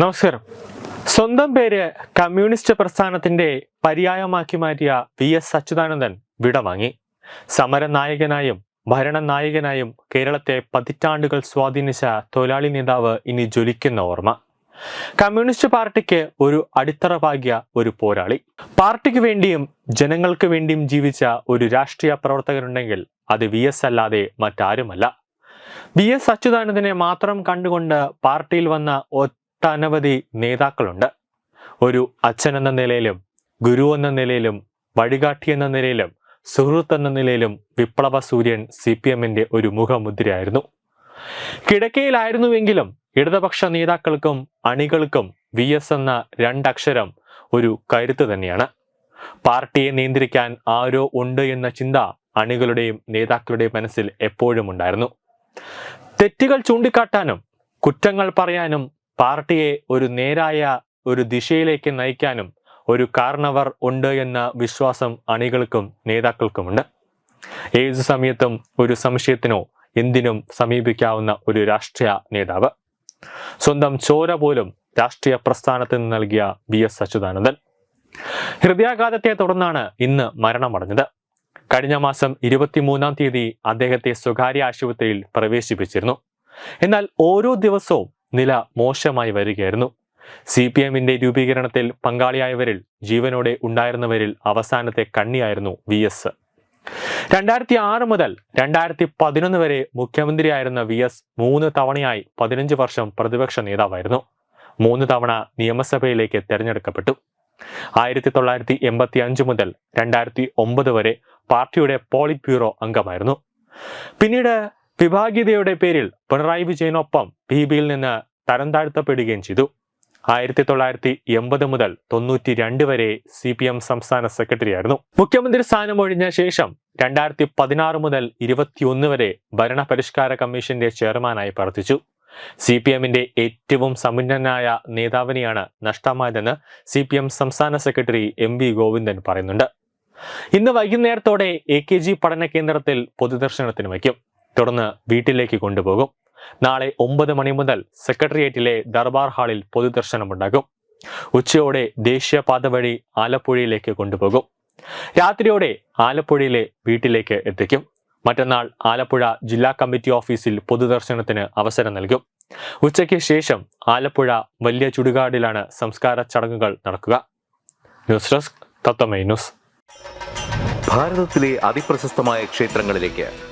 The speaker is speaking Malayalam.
നമസ്കാരം. സ്വന്തം പേര് കമ്മ്യൂണിസ്റ്റ് പ്രസ്ഥാനത്തിന്റെ പര്യായമാക്കി മാറ്റിയ വി എസ് അച്യുതാനന്ദൻ വിടവാങ്ങി സമര നായകനായും ഭരണ നായകനായും കേരളത്തെ പതിറ്റാണ്ടുകൾ സ്വാധീനിച്ച തൊഴിലാളി നേതാവ് ഇനി ജ്വലിക്കുന്ന ഓർമ്മ. കമ്മ്യൂണിസ്റ്റ് പാർട്ടിക്ക് ഒരു അടിത്തറ പാകിയ ഒരു പോരാളി. പാർട്ടിക്ക് വേണ്ടിയും ജനങ്ങൾക്ക് വേണ്ടിയും ജീവിച്ച ഒരു രാഷ്ട്രീയ പ്രവർത്തകരുണ്ടെങ്കിൽ അത് വി എസ് അല്ലാതെ മറ്റാരുമല്ല. വി എസ് അച്യുതാനന്ദനെ മാത്രം കണ്ടുകൊണ്ട് പാർട്ടിയിൽ വന്ന ഒട്ടനവധി നേതാക്കളുണ്ട്. ഒരു അച്ഛൻ എന്ന നിലയിലും ഗുരു എന്ന നിലയിലും വഴികാട്ടി എന്ന നിലയിലും സുഹൃത്ത് എന്ന നിലയിലും വിപ്ലവ സൂര്യൻ സി പി എമ്മിന്റെ ഒരു മുഖമുദ്രയായിരുന്നു. കിടക്കയിലായിരുന്നുവെങ്കിലും ഇടതുപക്ഷ നേതാക്കൾക്കും അണികൾക്കും വി എസ് എന്ന രണ്ടക്ഷരം ഒരു കരുത്ത് തന്നെയാണ്. പാർട്ടിയെ നിയന്ത്രിക്കാൻ ആരോ ഉണ്ട് എന്ന ചിന്ത അണികളുടെയും നേതാക്കളുടെയും മനസ്സിൽ എപ്പോഴും ഉണ്ടായിരുന്നു. തെറ്റുകൾ ചൂണ്ടിക്കാട്ടാനും കുറ്റങ്ങൾ പറയാനും പാർട്ടിയെ ഒരു നേരായ ഒരു ദിശയിലേക്ക് നയിക്കാനും ഒരു കാരണവർ ഉണ്ട് എന്ന വിശ്വാസം അണികൾക്കും നേതാക്കൾക്കുമുണ്ട്. ഏത് സമയത്തും ഒരു സംശയത്തിനോ എന്തിനും സമീപിക്കാവുന്ന ഒരു രാഷ്ട്രീയ നേതാവ്. സ്വന്തം ചോര പോലും രാഷ്ട്രീയ പ്രസ്ഥാനത്തിന് നൽകിയ വി എസ് അച്യുതാനന്ദൻ. ഹൃദയാഘാതത്തെ തുടർന്നാണ് ഇന്ന് മരണമടഞ്ഞത്. കഴിഞ്ഞ മാസം ഇരുപത്തിമൂന്നാം തീയതി അദ്ദേഹത്തെ സ്വകാര്യ ആശുപത്രിയിൽ പ്രവേശിപ്പിച്ചിരുന്നു. എന്നാൽ ഓരോ ദിവസവും നില മോശമായി വരികയായിരുന്നു. സി പി എമ്മിന്റെ രൂപീകരണത്തിൽ പങ്കാളിയായവരിൽ ജീവനോടെ ഉണ്ടായിരുന്നവരിൽ അവസാനത്തെ കണ്ണിയായിരുന്നു വി എസ്. രണ്ടായിരത്തി ആറ് മുതൽ രണ്ടായിരത്തി പതിനൊന്ന് വരെ മുഖ്യമന്ത്രിയായിരുന്ന വി എസ് മൂന്ന് തവണയായി പതിനഞ്ച് വർഷം പ്രതിപക്ഷ നേതാവായിരുന്നു. മൂന്ന് തവണ നിയമസഭയിലേക്ക് തെരഞ്ഞെടുക്കപ്പെട്ടു. ആയിരത്തി തൊള്ളായിരത്തി എൺപത്തി അഞ്ച് മുതൽ രണ്ടായിരത്തി ഒമ്പത് വരെ പാർട്ടിയുടെ പോളിറ്റ് ബ്യൂറോ അംഗമായിരുന്നു. പിന്നീട് വിഭാഗീയതയുടെ പേരിൽ പിണറായി വിജയനൊപ്പം പി ബിയിൽ നിന്ന് തരം താഴ്ത്തപ്പെടുകയും ചെയ്തു. ആയിരത്തി തൊള്ളായിരത്തി എൺപത് മുതൽ തൊണ്ണൂറ്റി രണ്ട് വരെ സി പി എം സംസ്ഥാന സെക്രട്ടറി ആയിരുന്നു മുഖ്യമന്ത്രി സ്ഥാനം ഒഴിഞ്ഞ ശേഷം രണ്ടായിരത്തി പതിനാറ് മുതൽ ഇരുപത്തിയൊന്ന് വരെ ഭരണപരിഷ്കാര കമ്മീഷന്റെ ചെയർമാനായി പ്രവർത്തിച്ചു. സി പി എമ്മിന്റെ ഏറ്റവും സമുന്നനായ നേതാവിനെയാണ് നഷ്ടമായതെന്ന് സി പി എം സംസ്ഥാന സെക്രട്ടറി എം വി ഗോവിന്ദൻ പറയുന്നുണ്ട്. ഇന്ന് വൈകുന്നേരത്തോടെ എ കെ ജി പഠന കേന്ദ്രത്തിൽ പൊതുദർശനത്തിന് വയ്ക്കും. തുടർന്ന് വീട്ടിലേക്ക് കൊണ്ടുപോകും. നാളെ ഒമ്പത് മണി മുതൽ സെക്രട്ടേറിയറ്റിലെ ദർബാർ ഹാളിൽ പൊതുദർശനമുണ്ടാകും. ഉച്ചയോടെ ദേശീയപാത വഴി ആലപ്പുഴയിലേക്ക് കൊണ്ടുപോകും. രാത്രിയോടെ ആലപ്പുഴയിലെ വീട്ടിലേക്ക് എത്തിക്കും. മറ്റന്നാൾ ആലപ്പുഴ ജില്ലാ കമ്മിറ്റി ഓഫീസിൽ പൊതുദർശനത്തിന് അവസരം നൽകും. ഉച്ചയ്ക്ക് ശേഷം ആലപ്പുഴ വലിയ ചുടുകാടിലാണ് സംസ്കാര ചടങ്ങുകൾ നടക്കുക. News desk Tatwamayi news. ഭാരതത്തിലെ അതിപ്രശസ്തമായ ക്ഷേത്രങ്ങളിലേക്ക്